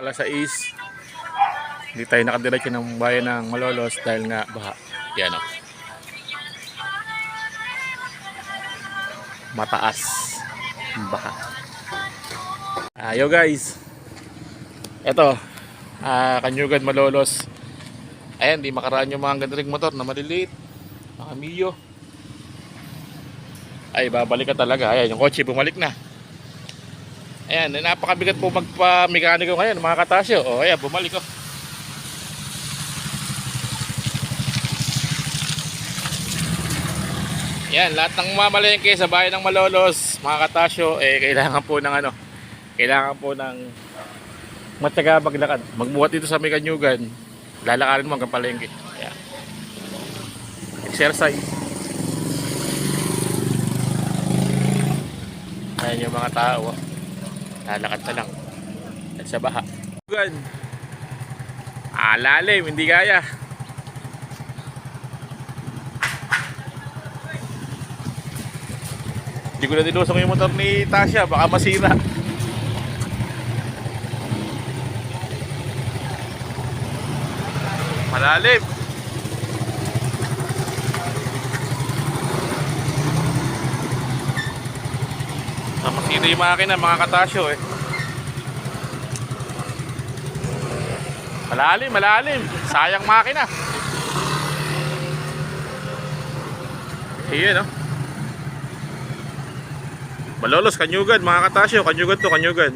Alas 6. Hindi tayo nakadiretso ng bayan ng Malolos dahil nga baha. Yan o. Mataas. ang Baha. Ah, yo guys. Ito. Ah, Kanyugan Malolos. Ayan, di makaraan yung mga ganring motor na maliliit. Mga Mio. Ay, babalik ka talaga. Ayan, yung kotse bumalik na. Ayan, napakabigat po magpa-mekaniko ngayon, mga katasyo. O, ayan, bumalik oh. Yan, lahat ng mamalengke sa bayan ng Malolos, mga katasyo, eh, kailangan po ng ano, kailangan po ng matyaga maglakad. Magbuhat dito sa Mekanyugan, lalakarin mo hanggang palengke. Ayan. Exercise. Ayan yung mga tao. Lalakad na lang. At sa baha. Gan. Ah, lalim, hindi kaya. Hindi ko na dinusong yung motor ni Tasha, baka masira. Malalim. Ah, masira yung makina, mga katasyo eh. Malalim, malalim. Sayang makina. Ayan, no? Malolos, kanyugan, mga katasyo. Kanyugan to, kanyugan.